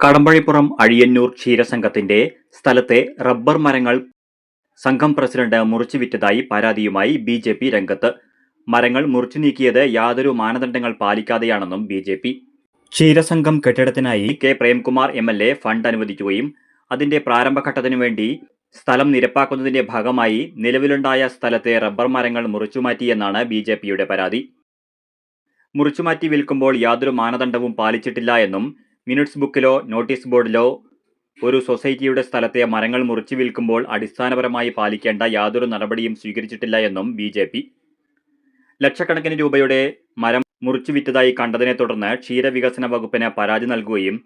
കടമ്പഴിപ്പുറം അഴിയന്നൂർ ക്ഷീരസംഘത്തിന്റെ സ്ഥലത്തെ റബ്ബർ മരങ്ങൾ സംഘം പ്രസിഡന്റ് മുറിച്ചു വിറ്റതായി പരാതിയുമായി ബി ജെ പി രംഗത്ത്. മരങ്ങൾ മുറിച്ചു നീക്കിയത് യാതൊരു മാനദണ്ഡങ്ങൾ പാലിക്കാതെയാണെന്നും ബി ജെ പി. ക്ഷീരസംഘം കെട്ടിടത്തിനായി K Premkumar M L A fund അനുവദിക്കുകയും അതിന്റെ പ്രാരംഭഘട്ടത്തിനു വേണ്ടി സ്ഥലം നിരപ്പാക്കുന്നതിന്റെ ഭാഗമായി നിലവിലുണ്ടായ സ്ഥലത്തെ റബ്ബർ മരങ്ങൾ മുറിച്ചുമാറ്റിയെന്നാണ് ബി ജെ പിയുടെ പരാതി. മുറിച്ചുമാറ്റി വിൽക്കുമ്പോൾ യാതൊരു മാനദണ്ഡവും പാലിച്ചിട്ടില്ല എന്നും മിനിറ്റ്സ് ബുക്കിലോ നോട്ടീസ് ബോർഡിലോ ഒരു സൊസൈറ്റിയുടെ സ്ഥലത്തെ മരങ്ങൾ മുറിച്ചു വിൽക്കുമ്പോൾ അടിസ്ഥാനപരമായി പാലിക്കേണ്ട യാതൊരു നടപടിയും സ്വീകരിച്ചിട്ടില്ല എന്നും ബി ജെ പി. ലക്ഷക്കണക്കിന് രൂപയുടെ മരം മുറിച്ചു വിറ്റതായി കണ്ടതിനെ തുടർന്ന് ക്ഷീരവികസന വകുപ്പിന് പരാതി നൽകുകയും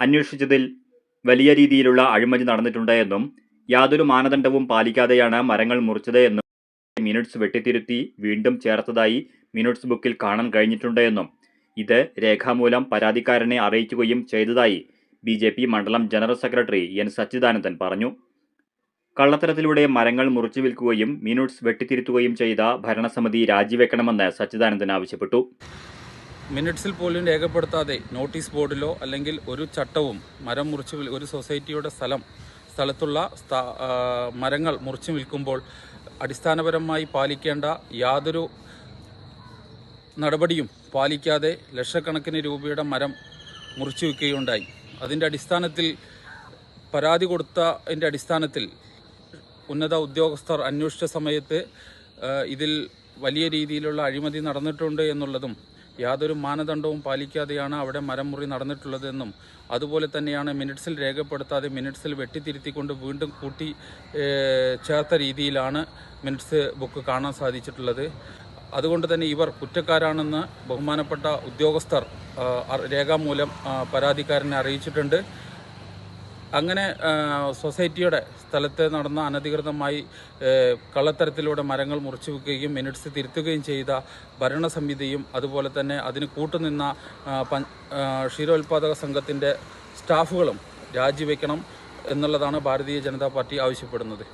അന്വേഷിച്ചതിൽ വലിയ രീതിയിലുള്ള അഴിമതി നടന്നിട്ടുണ്ട് എന്നും യാതൊരു മാനദണ്ഡവും പാലിക്കാതെയാണ് മരങ്ങൾ മുറിച്ചത് എന്നും മിനിറ്റ്സ് വെട്ടിത്തിരുത്തി വീണ്ടും ചേർത്തതായി മിനിറ്റ്സ് ബുക്കിൽ കാണാൻ കഴിഞ്ഞിട്ടുണ്ട് എന്നും ഇത് രേഖാമൂലം പരാതിക്കാരനെ അറിയിക്കുകയും ചെയ്തതായി ബി ജെ പി മണ്ഡലം ജനറൽ സെക്രട്ടറി എൻ സച്ചിദാനന്ദൻ പറഞ്ഞു. കള്ളത്തരത്തിലൂടെ മരങ്ങൾ മുറിച്ചു വിൽക്കുകയും മിനുട്സ് വെട്ടിത്തിരുത്തുകയും ചെയ്ത ഭരണസമിതി രാജിവെക്കണമെന്ന് സച്ചിദാനന്ദൻ ആവശ്യപ്പെട്ടു. മിനിറ്റ്സിൽ പോലും രേഖപ്പെടുത്താതെ നോട്ടീസ് ബോർഡിലോ അല്ലെങ്കിൽ ഒരു ചട്ടവും മരം മുറിച്ച് ഒരു സൊസൈറ്റിയുടെ സ്ഥലം സ്ഥലത്തുള്ള മരങ്ങൾ മുറിച്ചു വിൽക്കുമ്പോൾ അടിസ്ഥാനപരമായി പാലിക്കേണ്ട യാതൊരു നടപടിയും പാലിക്കാതെ ലക്ഷക്കണക്കിന് രൂപയുടെ മരം മുറിച്ചു വയ്ക്കുകയുണ്ടായി അതിന്റെ അടിസ്ഥാനത്തിൽ പരാതി കൊടുത്തതിന്റെ അടിസ്ഥാനത്തിൽ ഉന്നത ഉദ്യോഗസ്ഥർ അന്വേഷിച്ച സമയത്ത് ഇതിൽ വലിയ രീതിയിലുള്ള അഴിമതി നടന്നിട്ടുണ്ട് എന്നുള്ളതും യാതൊരു മാനദണ്ഡവും പാലിക്കാതെയാണ് അവിടെ മരം മുറി നടന്നിട്ടുള്ളതെന്നും അതുപോലെ തന്നെയാണ് മിനിറ്റ്സിൽ രേഖപ്പെടുത്താതെ മിനിറ്റ്സിൽ വെട്ടിത്തിരുത്തിക്കൊണ്ട് വീണ്ടും കൂട്ടി ചേർത്ത രീതിയിലാണ് മിനിറ്റ്സ് ബുക്ക് കാണാൻ സാധിച്ചിട്ടുള്ളത്. അതുകൊണ്ട് തന്നെ ഇവർ കുറ്റക്കാരാണെന്ന് ബഹുമാനപ്പെട്ട ഉദ്യോഗസ്ഥർ രേഖാമൂലം പരാതിക്കാരനെ അറിയിച്ചിട്ടുണ്ട്. അങ്ങനെ സൊസൈറ്റിയുടെ സ്ഥലത്ത് നടന്ന അനധികൃതമായി കള്ളത്തരത്തിലൂടെ മരങ്ങൾ മുറിച്ചു വെക്കുകയും മിനിറ്റ്സ് തിരുത്തുകയും ചെയ്ത ഭരണസമിതിയും അതുപോലെ തന്നെ അതിന് കൂട്ടുനിന്ന പ ക്ഷീരോത്പാദക സംഘത്തിന്റെ സ്റ്റാഫുകളും രാജിവെക്കണം എന്നുള്ളതാണ് ഭാരതീയ ജനതാ പാർട്ടി ആവശ്യപ്പെടുന്നത്.